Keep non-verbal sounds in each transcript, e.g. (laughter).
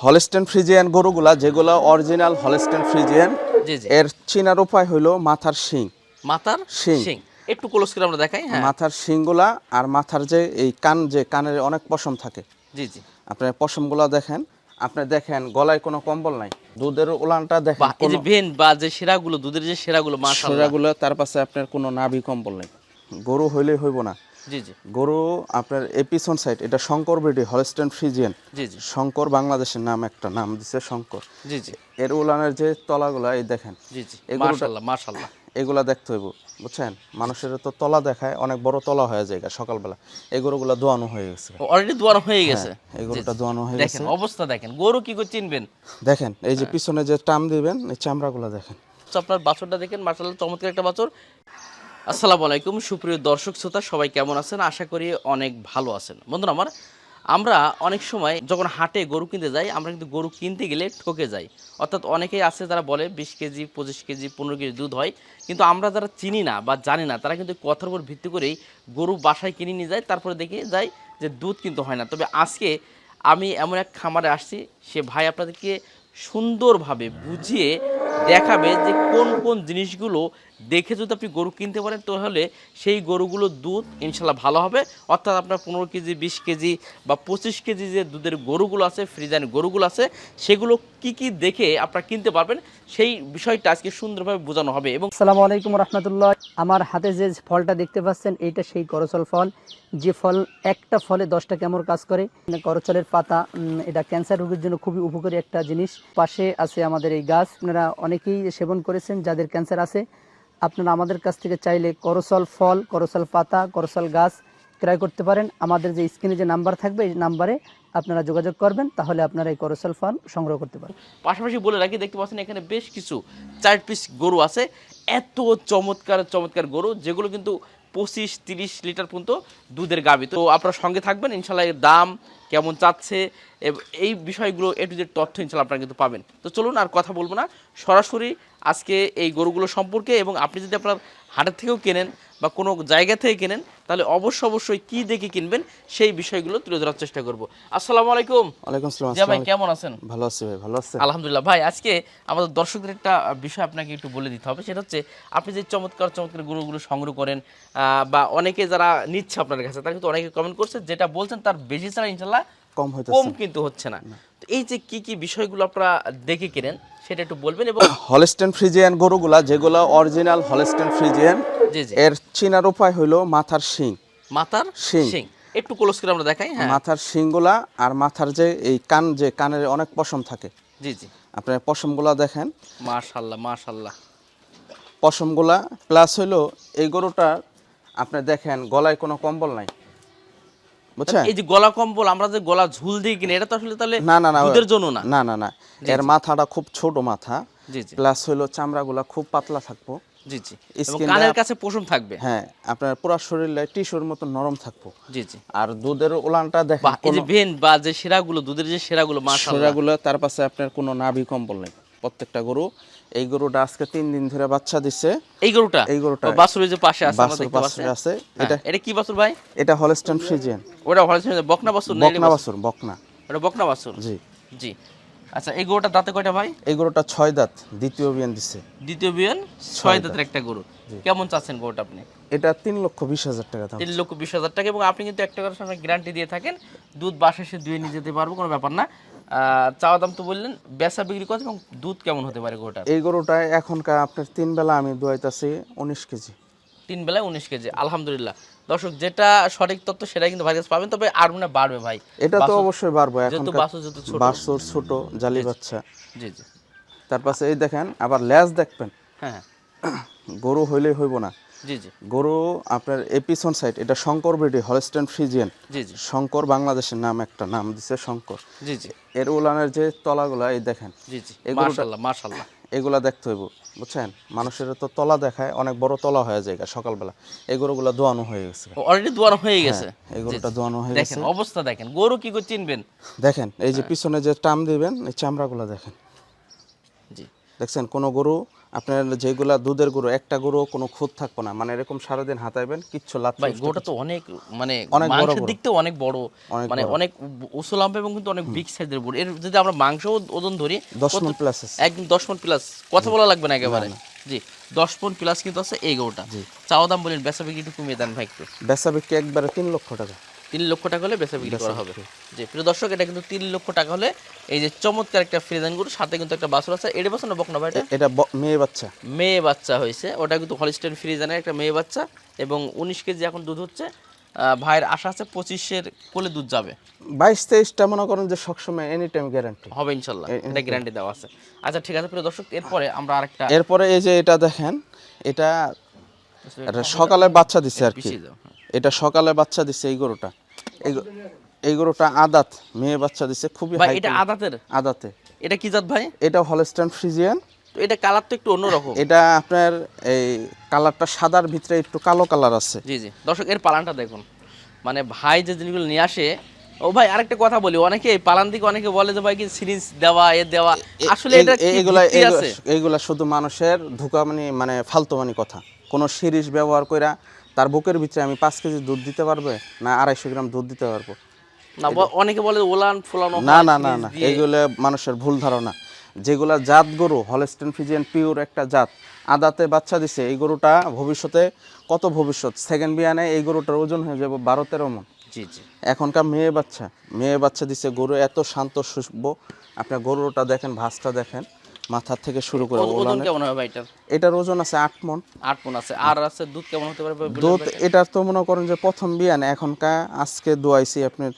Holstein Friesian গরুগুলা যেগুলো original Holstein Friesian এর চিনার উপায় হলো মাথার শিং। মাথার শিং। একটু ক্লোজ করে আমরা দেখাই হ্যাঁ। মাথার শিংগুলা আর মাথার যে এই কান যে কানের অনেক পশম থাকে। জি জি। আপনার পশমগুলা দেখেন আপনি দেখেন গলায় কোনো কম্বল নাই। দুধের উলানটা দেখেন এই যে ভেন বা যে সেরাগুলো দুধের যে সেরাগুলো মাশাআল্লাহ। সেরাগুলো তার পাশে আপনার কোনো নাভি কম্বল নাই। গরু হইলেই হইব না। জি জি। গরু আপনার এপিসন সাইড এটা শঙ্কর বেডি হলস্টেন ফ্রিজিয়ান জি জি। শঙ্কর বাংলাদেশের নাম একটা নাম দিছে শঙ্কর। জি জি। এর উলানের যে তলাগুলা এই দেখেন। জি জি। মাশাআল্লাহ মাশাআল্লাহ এগুলা দেখতে হইব বুঝছেন? মানুষের তো তলা দেখায় অনেক বড় তলা হয়ে যায় সকালবেলা। এই গরুগুলা দোয়ানো হয়ে গেছে অলরেডি দোয়ানো হয়ে গেছে। এই গরুটা দোয়ানো হয়ে গেছে। দেখেন অবস্থা দেখেন গরু কি করে চিনবেন? দেখেন এই হ্যাঁ। যে পিছনে যে টাম দিবেন এই চামড়াগুলা দেখেন। আপনার বাছরটা দেখেন মার্শাল্লাহ চমৎকার একটা বাছর। আসসালামু আলাইকুম। সুপ্রিয় দর্শক শ্রোতা, সবাই কেমন আছেন? আশা করি অনেক ভালো আছেন। বন্ধুরা আমার, আমরা অনেক সময় যখন হাটে গরু কিনতে যাই, আমরা কিন্তু গরু কিনতে গেলে ঠকে যাই। অর্থাৎ অনেকেই আছে যারা বলে বিশ কেজি, পঁচিশ কেজি, পনেরো কেজি দুধ হয়। কিন্তু আমরা যারা চিনি না বা জানি না, তারা কিন্তু কথার উপর ভিত্তি করেই গরু বাসায় কিনে নিয়ে যায়, তারপরে দেখে যায় যে দুধ কিন্তু হয় না। তবে আজকে আমি এমন এক খামারে আসছি, সে ভাই আপনাদেরকে সুন্দরভাবে বুঝিয়ে দেখাবে যে কোন কোন জিনিসগুলো দেখে যদি আপনি গরু কিনতে পারেন, তাহলে সেই গরুগুলোর দুধ ইনশাল্লাহ ভালো হবে। অর্থাৎ আপনার পনেরো কেজি, বিশ কেজি বা পঁচিশ কেজি যে দুধের গরুগুলো আছে ফ্রিজান গরুগুলো আছে, সেগুলো কি কি দেখে আপনারা কিনতে পারবেন, সেই বিষয়টা আজকে সুন্দরভাবে বোঝানো হবে এবং আসসালামু আলাইকুম রহমতুল্লাহ। আমার হাতে যে ফলটা দেখতে পাচ্ছেন, এইটা সেই করচল ফল। যে ফল, একটা ফলে দশটা কেমন কাজ করে। করচলের পাতা এটা ক্যান্সার রোগের জন্য খুবই উপকারী একটা জিনিস। পাশে আছে আমাদের এই গাছ। আপনারা অনেকেই সেবন করেছেন, যাদের ক্যান্সার আছে। আপনারা আমাদের কাছ থেকে চাইলে করসল ফল, করসল পাতা, করসল গাছ ক্রয় করতে পারেন। আমাদের যে স্ক্রিনে যে নাম্বার থাকবে, এই নাম্বারে আপনারা যোগাযোগ করবেন, তাহলে আপনারা এই করসল ফল সংগ্রহ করতে পারেন পাশাপাশি বলে রাখি, দেখতে পাচ্ছেন এখানে বেশ কিছু চার পিস গরু আছে। এত চমৎকার চমৎকার গরু, যেগুলো কিন্তু পঁচিশ, তিরিশ লিটার পর্যন্ত দুধের গাবি তো আপনারা সঙ্গে থাকবেন ইনশাল্লাহ এর দাম কেমন চাচ্ছে এই বিষয়গুলো এ টু জেড তথ্য ইনশাল্লাহ আপনারা কিন্তু পাবেন। তো চলুন আর কথা বলব না। সরাসরি আজকে এই গরুগুলো সম্পর্কে এবং আপনি যদি আপনার হাটের থেকেও কেনেন বা কোনো জায়গা থেকে কেনেন তাহলে অবশ্য অবশ্যই কি দেখে কিনবেন সেই বিষয়গুলো তুলে ধরার চেষ্টা করব। আসসালামু আলাইকুম। ওয়ালাইকুম সালাম জিয়া ভাই কেমন আছেন? ভালো আছি ভাই ভালো আছে আলহামদুলিল্লাহ। ভাই আজকে আমাদের দর্শকদের একটা বিষয় আপনাকে একটু বলে দিতে হবে। সেটা হচ্ছে আপনি যে চমৎকার চমৎকার গরুগুলো সংগ্রহ করেন বা অনেকে যারা নিচ্ছে আপনার কাছে তারা কিন্তু অনেকে কমেন্ট করছে যেটা বলছেন তার বেশি ছাড়া ইনশাল্লাহ কম হইতেছে। কম কিন্তু হচ্ছে না। তো এই যে কি কি বিষয়গুলো আপনারা দেখে কিনেন সেটা একটু বলবেন এবং (coughs) হলস্টেন ফ্রিজিয়ান গরুগুলা যেগুলো অরিজিনাল হলস্টেন ফ্রিজিয়ান জি জি। এর চিনার উপায় হলো মাথার শিং। মাথার শিং। একটু ক্লোজ করে আমরা দেখাই হ্যাঁ। মাথার শিংগুলা আর মাথার যে এই কান যে কানের অনেক পশম থাকে। জি জি। আপনার পশমগুলা দেখেন। মাশাল্লাহ মাশাল্লাহ। পশমগুলা প্লাস হইল এই গরুটা আপনি দেখেন গলায় কোনো কম্বল নাই। বুঝছেন? এই যে গলা কম্বল আমরা যে গলা ঝুল দিয়ে কিনে এটা তো আসলে তাহলে না না না দুধের জন্য না? না না না। এর মাথাটা খুব ছোট মাথা। জি জি। প্লাস হইল চামড়াগুলা খুব পাতলা থাকব। জি জি। এবং কানের কাছে পশম থাকবে? হ্যাঁ আপনার পুরো শরীরে টিস্যুর মতো নরম থাকব। জি জি। আর দুধের উলানটা দেখেন বাহ এই যে ভেন বা যে সেরাগুলো দুধের যে সেরাগুলো মাশাআল্লাহ। সেরাগুলো তার পাশে আপনার কোনো নাভি কম্বল নেই। প্রত্যেকটা গরু। এই গরুটা আজকে তিন দিন ধরে বাচ্চা দিছে। এই গরুটা? এই গরুটা। বাছুরের যে পাশে আছে বাছুর পাশে আছে। এটা এটা এটা কি বাছুর ভাই? এটা হলস্টেন ফ্রিজিয়ান ওটা ছিল বকনা বাছুর না বকনা বাছুর বকনা। ওটা বকনা বাছুর? জি। জি। আচ্ছা এই গরুটা দাঁতে কয়টা ভাই? এই গরুটা ছয় দাঁত দ্বিতীয় বিয়ান দিছে। দ্বিতীয় বিয়ান ছয় দাঁতের একটা গরু। কেমন চাচ্ছেন গরুটা আপনি? এটা তিন লক্ষ বিশ হাজার টাকা দাম। তিন লক্ষ বিশ হাজার টাকা এবং আপনি কিন্তু একটা করার সময় গ্যারান্টি দিয়ে থাকেন দুধ বাসে সে দুয়ে নিয়ে যেতে পারব কোনো ব্যাপার না। চাওয়া দাম তো বললেন বেচা বিক্রি কত এবং দুধ কেমন হতে পারে গরুটার? এই গরুটা এখনকার আপনার তিন বেলা আমি দুয়াইতাছি উনিশ কেজি। তিন বেলায় উনিশ কেজি আলহামদুলিল্লাহ। দর্শক যেটা সঠিক তথ্য সেটা কিন্তু ভাই কাছে পাবেন তবে আর মনে বাড়বে ভাই। এটা তো অবশ্যই বাড়বো এখন বাছুর যেহেতু ছোট। বাছুর ছোট জালি বাচ্চা। জি জি। তার পাশে এই দেখেন আবার ল্যাজ দেখবেন। হ্যাঁ। গরু হইলেই হইব না। জি জি। গরু আপনার এপিসন সাইড এটা শঙ্কর বেডি হলস্টেন ফ্রিজিয়ান। জি জি। শঙ্কর বাংলাদেশের নাম একটা নাম দিছে শঙ্কর। জি জি। এর উলানের যে তলাগুলা এই দেখেন। জি জি। মাশাল্লাহ মাশাল্লাহ। এগুলা দেখতে হইব বুঝছেন? মানুষের তো তলা দেখায় অনেক বড় তলা হয়ে যায় সকালবেলা। এই গরুগুলা দোয়ানো হয়ে গেছে অলরেডি দোয়ানো হয়ে গেছে? এই গরুটা দোয়ানো হয়ে গেছে। দেখেন অবস্থা দেখেন। গরু কি করে চিনবেন? দেখেন এই হ্যাঁ। যে পিছনে যে টাম দিবেন এই চামড়াগুলা দেখেন। জি। দেখছেন কোন গরু আপনার যেগুলা দুধের গরু একটা গরু কোনো খুঁত থাকব না। মানে এরকম সারাদিন হাতাইবেন কিচ্ছু লাচ্ছ ভাই গোটা তো অনেক মানে অনেক মাংসের। দিক থেকে অনেক বড়। মানে অনেক উঁচু লম্বা এবং কিন্তু অনেক বিগ সাইজের বড় এর যদি আমরা মাংস ওজন ধরি দশ কত- মন প্লাস আছে। একদম দশ মন প্লাস কথা বলা লাগবে না একেবারে। জি দশ মন প্লাস কিন্তু আছে এই গরুটা। চাওয়া দাম বলেন বেচা বিক্রি একটু কমিয়ে দেন ভাই একটু। বেচা বিক্রি একবারে তিন লক্ষ টাকা। তিন লক্ষ টাকা হলে বেচা বিক্রি করা হবে। যে প্রিয় দর্শক এটা কিন্তু তিন লক্ষ টাকা হলে এই যে চমৎকার একটা ফ্রিজান গরু সাথে কিন্তু একটা বাছুর আছে। এটা বাছুর না বকনা ভাই এটা? এটা মেয়ে বাচ্চা। মেয়ে বাচ্চা হয়েছে। ওটা কিন্তু হলিস্টেন ফ্রিজানের একটা মেয়ে বাচ্চা এবং উনিশ কেজি এখন দুধ হচ্ছে। ভাইয়ের আশা আছে পঁচিশের কোলে দুধ যাবে। বাইশ তেইশটা মনে করেন যে সবসময় এনি টাইম গ্যারান্টি হবে ইনশাল্লাহ এটা গ্যারান্টি দেওয়া আছে। আচ্ছা ঠিক আছে প্রিয় দর্শক এরপরে আমরা আরেকটা এরপরে এই যে এটা দেখেন এটা সকালে বাচ্চা দিছে আর কি। হ্যাঁ। এটা সকালে বাচ্চা দিছে এই গরুটা। এই গরুটা আদাত। মেয়ে বাচ্চা দিছে খুবই ভাই এটা আদাতের? আদাতে। এটা কি জাত ভাই? এটা হলস্টাইন ফ্রিজিয়ান তো এটা কালার তো একটু অন্যরকম। এটা আপনার এই কালারটা সাদার ভিতরে একটু কালো কালার আছে। জি জি। দর্শক এর পালানটা দেখুন। মানে ভাই যে জিনিসগুলো নিয়ে আসে ও ভাই আরেকটা কথা বলি অনেকে পালান দিকে অনেকে বলে যে ভাই কি সিরিজ দেওয়া এ দেওয়া। আসলে এটা কি এইগুলা শুধু মানুষের ধোকামানি মানে ফালতুমানি কথা। কোনো সিরিজ ব্যবহার কইরা তার বুকের ভিতরে আমি পাঁচ কেজি দুধ দিতে পারবে না আড়াইশো গ্রাম দুধ দিতে পারব? না অনেকে বলে ওলান ফোলানো না না না না দিয়ে। এইগুলো মানুষের ভুল ধারণা। যেগুলা জাত গরু হলস্টেন ফিজিয়ান পিওর একটা জাত আদাতে বাচ্চা দিছে এই গরুটা ভবিষ্যতে কত ভবিষ্যৎ? সেকেন্ড বিয়ানে এই গরুটার ওজন হয়ে যাবে বারো তেরো মন। জি জি। এখনকার মেয়ে বাচ্চা মেয়ে বাচ্চা দিছে গরু এত শান্ত সুস্থ আপনার গরুটা দেখেন ভাসটা দেখেন। মাথার থেকে শুরু করে ওজন- কেমন হবে ভাই এটার ওজন আছে আট মন। আট মন আছে। আর আছে দুধ কেমন হতে পারে? দুধ এটার তো মনে করেন যে প্রথম বিয়ান। এখনকার আজকে দোয়াইছি আপনার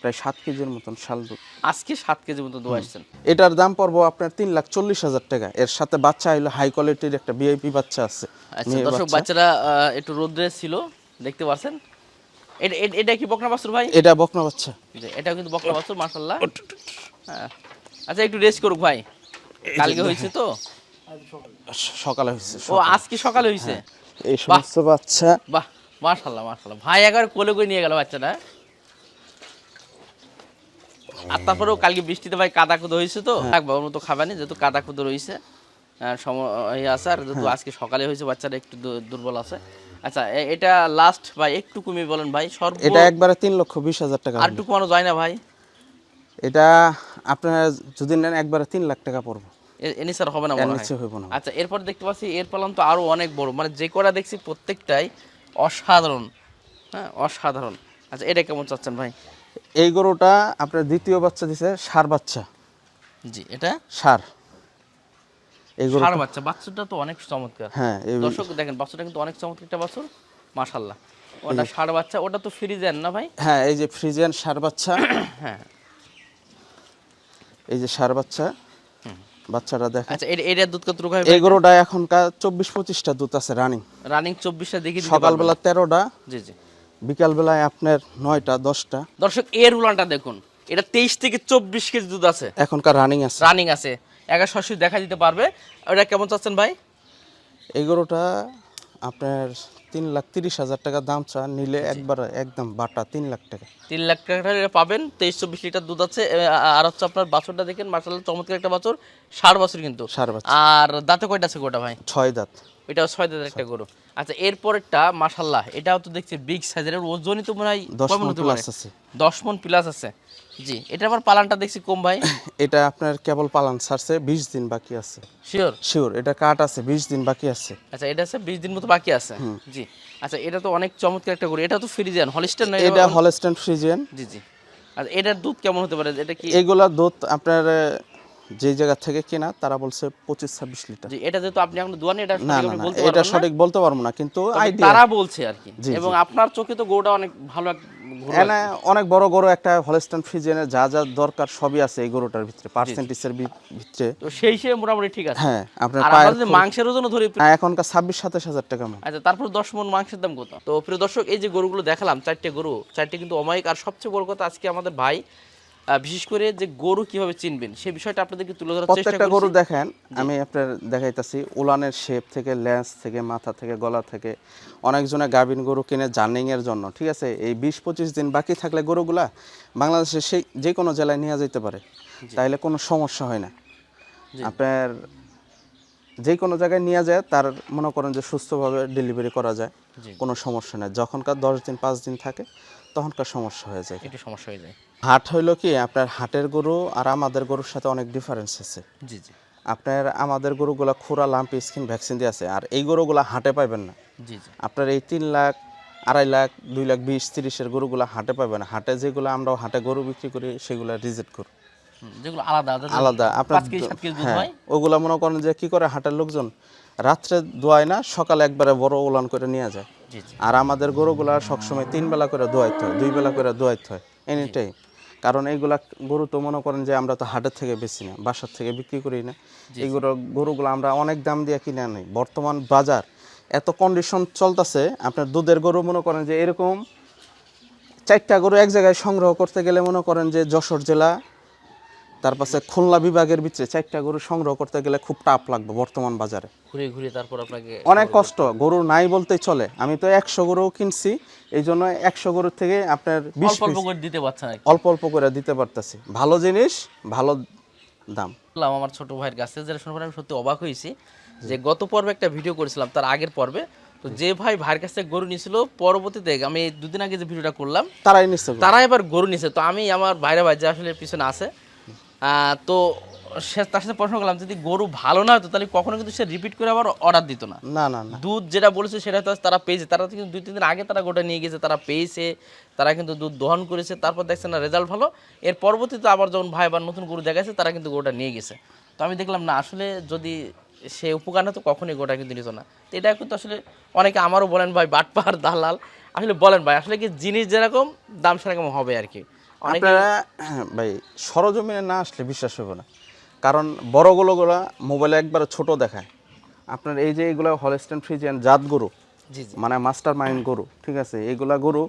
প্রায় সাত কেজির মতন শাল দুধ। আজকে সাত কেজি মতো দোয়া আসছেন? এটার দাম পড়ব আপনার তিন লাখ চল্লিশ হাজার টাকা। এর সাথে বাচ্চা হইল হাই কোয়ালিটির একটা ভিআইপি বাচ্চা আছে আচ্ছা দর্শক বাচ্চারা একটু রোদ্রে ছিল দেখতে পাচ্ছেন? এটা এটা- এটা কি বকনা বাছুর ভাই? এটা বকনা বাচ্চা। জি, এটাও কিন্তু বকনা বাছুর মাশাল্লাহ হ্যাঁ। আচ্ছা একটু রেস্ট করুক ভাই। কালকে হয়েছে তো? সকালে হয়েছে ও আজকে সকালে হয়েছে? এই সমস্ত বাচ্চা। বাহ মাশাল্লাহ মাশাল্লাহ ভাই একবার কোলে করে নিয়ে গেল বাচ্চাটা। আর তারপরেও কালকে বৃষ্টিতে ভাই কাদা কুদো হয়েছে তো? হ্যাঁ। থাক মতো খাবানি যেহেতু কাদা কুদো রয়েছে সময় আছে আর যেহেতু হ্যাঁ। আজকে সকালে হয়েছে বাচ্চাটা একটু দুর্বল আছে। আচ্ছা এটা লাস্ট ভাই একটু কমিয়ে বলেন ভাই সর্ব এটা একবারে তিন লক্ষ বিশ হাজার টাকা আর। একটু কমানো যায় না ভাই? এটা আপনার যদি নেন একবারে তিন লাখ টাকা পড়ব। এ- এ নিচে আর হবে না মনে হয়? আচ্ছা এরপর দেখতে পাচ্ছি এর পালন তো আরও অনেক বড়। মানে যে কটা দেখছি প্রত্যেকটাই অসাধারণ। হ্যাঁ অসাধারণ। আচ্ছা এটা কেমন চাচ্ছেন ভাই? এই গরুটা আপনার দ্বিতীয় বাচ্চা দিছে সার বাচ্চা। জি এটা? সার। এই গরু ষাঁড় বাচ্চা। বাচ্চাটা তো অনেক চমৎকার। হ্যাঁ দর্শক দেখেন বাচ্চাটা কিন্তু অনেক চমৎকার একটা বাছুর। মাশাল্লাহ ওটা ষাঁড় বাচ্চা। ওটা তো ফ্রিজেন না ভাই? হ্যাঁ এই যে ফ্রিজেন সার বাচ্চা। হ্যাঁ। এই যে সার বাচ্চা বাচ্চাটা দেখেন। আচ্ছা এটা দুধ কত রকম এই গরুটা এখনকার চব্বিশ পঁচিশটা দুধ আছে রানিং রানিং চব্বিশটা দেখি সকালবেলা তেরোটা। জি জি। বিকালবেলায় আপনার নয়টা দশটা। দর্শক এর উলানটা দেখুন। এটা তেইশ থেকে চব্বিশ কেজি দুধ আছে। এখনকার রানিং আছে। রানিং আছে। একা সরাসরি দেখা দিতে পারবে। ওটা কেমন চাচ্ছেন ভাই? এই গরুটা আপনার তিন লাখ তিরিশ হাজার টাকা দাম চা নিলে একবার একদম বাটা তিন লাখ টাকা। তিন লাখ টাকা পাবেন তেইশ চব্বিশ লিটার দুধ আছে আর হচ্ছে আপনার বাছরটা দেখেন মার্শাল চমৎকার একটা বাছর ষাট বছর কিন্তু। ষাট বছর। আর দাঁতে কয়টা আছে গোটা ভাই? ছয় দাঁত। এটাও ছয় দাঁতের একটা গরু। আচ্ছা এরপরেরটা মাশাল্লাহ এটাও তো দেখছি বিগ সাইজের ওজনই তো মনে হয় দশ মন প্লাস আছে। দশ প্লাস আছে। জি এটা আবার পালানটা দেখছি কম ভাই। (laughs) এটা আপনার কেবল পালান ছাড়ছে বিশ দিন বাকি আছে। শিওর শিওর এটা কাট আছে বিশ দিন বাকি আছে। আচ্ছা এটা আছে বিশ দিন মতো বাকি আছে। জি আচ্ছা এটা তো অনেক চমৎকার একটা গরু। এটা তো ফ্রিজিয়ান হলিস্টার নয় এটা হলস্টেন ফ্রিজিয়ান। জি জি। আচ্ছা এটার দুধ কেমন হতে পারে? এটা কি এগুলা দুধ আপনার যে জায়গা থেকে কেনা তারা বলছে পঁচিশ ছাব্বিশ লিটার। এটা যেহেতু আপনি এখন দোয়ানি এটা না না এটা সঠিক বলতে পারব না কিন্তু তারা বলছে আর কি। এবং আপনার চোখে তো গরুটা অনেক ভালো অনেক বড় গরু একটা হলস্টেন ফ্রিজিয়ানের যা যা দরকার সবই আছে এই গরুটার ভিতরে পার্সেন্টেজের ভিতরে। তো সেই হিসেবে মোটামুটি ঠিক আছে। হ্যাঁ আপনার আর পায়ের মাংসের ওজন ধরি হ্যাঁ, এখনকার ছাব্বিশ সাতাশ হাজার টাকা মন। আচ্ছা তারপর দশ মন মাংসের দাম কত? তো প্রিয় দর্শক এই যে গরুগুলো দেখালাম চারটে গরু চারটে কিন্তু অমায়িক। আর সবচেয়ে বড় কথা আজকে আমাদের ভাই বিশেষ করে যে গরু কীভাবে চিনবেন সেই বিষয়টা আপনাদেরকে তুলে ধরার চেষ্টা প্রত্যেকটা গরু দেখেন আমি আপনার দেখাইতাছি উলানের শেপ থেকে লেন্স থেকে মাথা থেকে গলা থেকে। অনেকজনে গাভিন গরু কিনে জার্নিং এর জন্য ঠিক আছে? এই বিশ পঁচিশ দিন বাকি থাকলে গরুগুলা বাংলাদেশে সেই যে কোনো জেলায় নিয়ে যেতে পারে। তাইলে কোনো সমস্যা হয় না। আপনার যে কোনো জায়গায় নিয়ে যায় তার মনে করেন যে সুস্থভাবে ডেলিভারি করা যায় কোনো সমস্যা নেই। যখনকার দশ দিন পাঁচ দিন থাকে তখনকার সমস্যা হয়ে যায়। একটু সমস্যা হয়ে যায়। হাট হইল কি আপনার হাটের গরু আর আমাদের গরুর সাথে অনেক ডিফারেন্স আছে। জি জি। আপনার আমাদের গরুগুলা খুরা লাম্পি স্কিন ভ্যাকসিন দিয়ে আছে আর এই গরুগুলা হাটে পাইবেন না। জি জি। আপনার এই তিন লাখ আড়াই লাখ দুই লাখ বিশ তিরিশের গরুগুলা হাটে পাবেন হাটে যেগুলো আমরা হাটে গরু বিক্রি করি সেগুলো রিজেক্ট করি যেগুলো আলাদা আলাদা। আপনার হ্যাঁ ওগুলা মনে করেন যে কি করে হাটের লোকজন? রাত্রে দোয়ায় না সকালে একবারে বড় উলান করে নিয়ে যায়। আর আমাদের গরুগুলা সবসময় তিন বেলা করে দোয়াইতে হয় দুই বেলা করে দোয়াইতে হয় এনি টাইম কারণ এইগুলা গরু তো মনে করেন যে আমরা তো হাটের থেকে বেশি না বাসার থেকে বিক্রি করি না। এইগুলো গরুগুলো আমরা অনেক দাম দিয়ে কিনে আনি। বর্তমান বাজার এত কন্ডিশন চলতেছে আপনার দুধের গরু মনে করেন যে এরকম চারটা গরু এক জায়গায় সংগ্রহ করতে গেলে মনে করেন যে যশোর জেলা তার পাশে খুলনা বিভাগের ভিতরে চারটা গরু সংগ্রহ করতে গেলে খুব টাফ লাগবে বর্তমান বাজারে। ঘুরে ঘুরে তারপর আপনাকে অনেক কষ্ট গরু নাই বলতেই চলে। আমি তো একশো গরু কিনছি এই জন্য একশো গরুর থেকে আপনার অল্প অল্প করে দিতে পারছেন অল্প অল্প করে দিতে পারতেছি। ভালো জিনিস ভালো দাম। আমার ছোট ভাইয়ের কাছে যেটা শুনে আমি সত্যি অবাক হয়েছি যে গত পর্বে একটা ভিডিও করেছিলাম তার আগের পর্বে। তো যে ভাই ভাইয়ের কাছ গরু নিয়েছিল পরবর্তীতে আমি দুদিন আগে যে ভিডিওটা করলাম তারাই নিচ্ছে গরু। তারা এবার গরু নিছে। তো আমি আমার বাইরে ভাই যে আসলে পিছনে আছে তো সে তার সাথে প্রশ্ন করলাম যদি গরু ভালো না হতো তাহলে কখনো কিন্তু সে রিপিট করে আবার অর্ডার দিত না। না না দুধ যেটা বলেছে সেটা তো তারা পেয়েছে। তারা তো কিন্তু দুই তিন দিন আগে তারা গোটা নিয়ে গেছে তারা পেয়েছে তারা কিন্তু দুধ দহন করেছে তারপর দেখছে না রেজাল্ট ভালো। এর পরবর্তীতে আবার যখন ভাই আবার নতুন গরু দেখাচ্ছে তারা কিন্তু গোটা নিয়ে গেছে। তো আমি দেখলাম না আসলে যদি সে উপকার না তো কখনোই গোটা কিন্তু নিত না। তো এটা কিন্তু আসলে অনেকে আমারও বলেন ভাই বাটপার দালাল। আসলে বলেন ভাই আসলে কি জিনিস যেরকম দাম সেরকম হবে আর কি। আপনারা ভাই সরজমিনে না আসলে বিশ্বাস হবে না। কারণ বড়গুলো গুলা মোবাইলে একবার ছোট দেখায়। আপনার এই যে এগুলো হলস্টেন ফ্রিজিয়ান জাত গরু মানে মাস্টার মাইন্ড গরু ঠিক আছে? এইগুলা গরু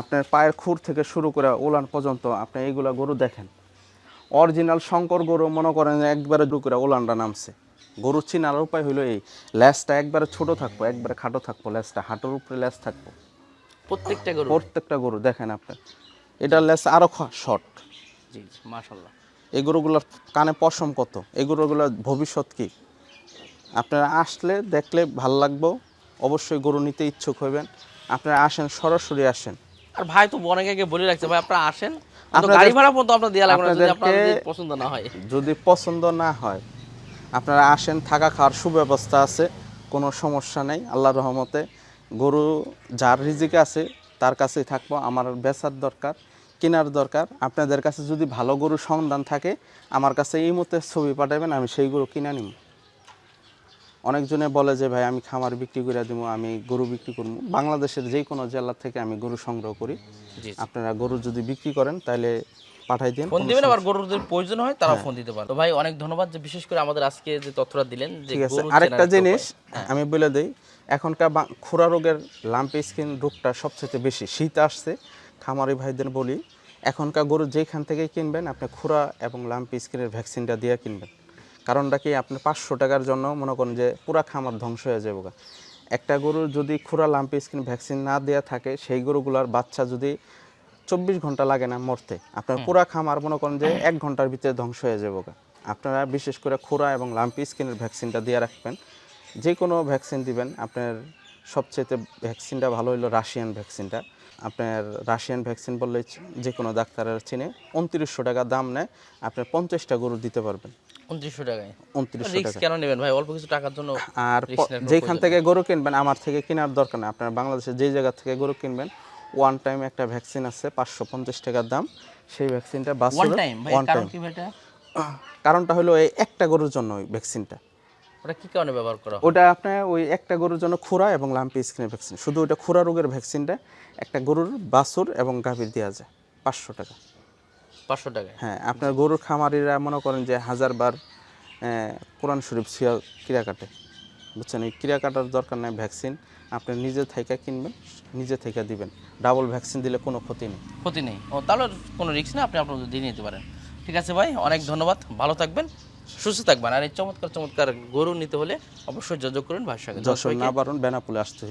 আপনার পায়ের খুর থেকে শুরু করে উলান পর্যন্ত আপনি এইগুলা গরু দেখেন। অরিজিনাল শঙ্কর গরু মনে করেন একবারে দু করে উলানটা নামছে। গরু চিনার উপায় হলো এই ল্যাসটা একবারে ছোট থাকব একবারে খাটো থাকব ল্যাসটা হাঁটুর উপরে ল্যাস থাকব। প্রত্যেকটা গরু? প্রত্যেকটা গরু দেখেন আপনি। এটার ল্যাস আরও শর্ট জি মাশাল্লাহ এই গরুগুলোর কানে পশম কত? এই গরুগুলোর ভবিষ্যৎ কি? আপনারা আসলে দেখলে ভালো লাগবো। অবশ্যই গরু নিতে ইচ্ছুক হবেন আপনারা আসেন সরাসরি আসেন। আর ভাই তো অনেক আগে বলে রাখছে ভাই আপনারা আসেন। গাড়ি ভাড়া পর্যন্ত আপনার দেওয়া লাগবে না যদি আপনার পছন্দ না হয়। যদি পছন্দ না হয় আপনারা আসেন থাকা খাওয়ার সুব্যবস্থা আছে কোনো সমস্যা নেই আল্লাহ রহমতে। গরু যার রিজিকে আছে তার কাছেই থাকব আমার বেচার দরকার কেনার দরকার। আপনাদের কাছে যদি ভালো গরু সন্ধান থাকে আমার কাছে এই মতে ছবি পাঠাবেন আমি সেই গরু কিনে নিব। অনেকজনে বলে যে ভাই আমি খামার বিক্রি করে দিব আমি গরু বিক্রি করব। বাংলাদেশের যে কোনো জেলা থেকে আমি গরু সংগ্রহ করি। আপনারা গরু যদি বিক্রি করেন তাহলে পাঠাই দিন ফোন দিবেন আবার গরুর যদি প্রয়োজন হয় তারা ফোন দিতে পারে তো ভাই অনেক ধন্যবাদ যে বিশেষ করে আমাদের আজকে যে তথ্যটা দিলেন যে গরু আরেকটা জিনিস আমি বলে দিই এখনকার খুরা রোগের লাম্পি স্কিন রোগটা সবচেয়ে বেশি শীত আসছে। খামারি ভাইদের বলি এখনকার গরু যেখান থেকে কিনবেন আপনি খুরা এবং লাম্পি স্কিনের ভ্যাকসিনটা দিয়ে কিনবেন। কারণটা কি আপনি পাঁচশো টাকার জন্য মনে করেন যে পুরা খামার ধ্বংস হয়ে যাবে একটা গরু যদি খুরা লাম্পি স্কিন ভ্যাকসিন না দেওয়া থাকে সেই গরুগুলার বাচ্চা যদি চব্বিশ ঘণ্টা লাগে না মরতে। আপনার পুরা খামার মনে করেন যে এক ঘণ্টার ভিতরে ধ্বংস হয়ে যাবে। আপনারা বিশেষ করে খুরা এবং লাম্পি স্কিনের ভ্যাকসিনটা দিয়ে রাখবেন। যে কোনো ভ্যাকসিন দিবেন। আপনার সবচেয়ে ভ্যাকসিনটা ভালো হলো রাশিয়ান ভ্যাকসিনটা। আপনার রাশিয়ান ভ্যাকসিন বললে যে কোনো ডাক্তারের চিনে উনত্রিশশো টাকা দাম নেয়। আপনি পঞ্চাশটা গরু দিতে পারবেন। উনত্রিশশো টাকায়? উনত্রিশশো টাকা। কেন নেবেন ভাই? অল্প কিছু টাকার জন্য আর যেখান থেকে গরু কিনবেন আমার থেকে কেনার দরকার নেই। আপনার বাংলাদেশে যেই জায়গা থেকে গরু কিনবেন ওয়ান টাইম একটা ভ্যাকসিন আছে পাঁচশো পঞ্চাশ টাকার দাম। সেই ভ্যাকসিনটা ওয়ান টাইম ওয়ান টাইম কারণটা হলো এই একটা গরুর জন্য ওই ভ্যাকসিনটা ওটা কি কারণে ব্যবহার করা ওটা আপনার ওই একটা গরুর জন্য খুরা এবং লাম্পি স্কিনের ভ্যাকসিন শুধু ওটা খুরা রোগের ভ্যাকসিনটা একটা গরুর বাছুর এবং গাভীর দেওয়া যায় পাঁচশো টাকা। পাঁচশো টাকা? হ্যাঁ আপনার গরুর খামারিরা মনে করেন যে হাজার বার কোরআন শরীফ সিয়া ক্রিয়া কাটে বুঝছেন এই ক্রিয়া কাটার দরকার নেই ভ্যাকসিন আপনি নিজে থেকে কিনবেন নিজে থেকে দিবেন। ডাবল ভ্যাকসিন দিলে কোনো ক্ষতি নেই। ক্ষতি নেই। ও তাহলে কোনো রিস্ক নেই আপনি আপনার দিয়ে নিতে পারেন। ঠিক আছে ভাই অনেক ধন্যবাদ ভালো থাকবেন সুস্থ থাকবেন। আর এই চমৎকার চমৎকার গরু নিতে হলে অবশ্যই যোগাযোগ করুন ভাষা সঙ্গে যশোর না বারণ বেনাপুলে আসতে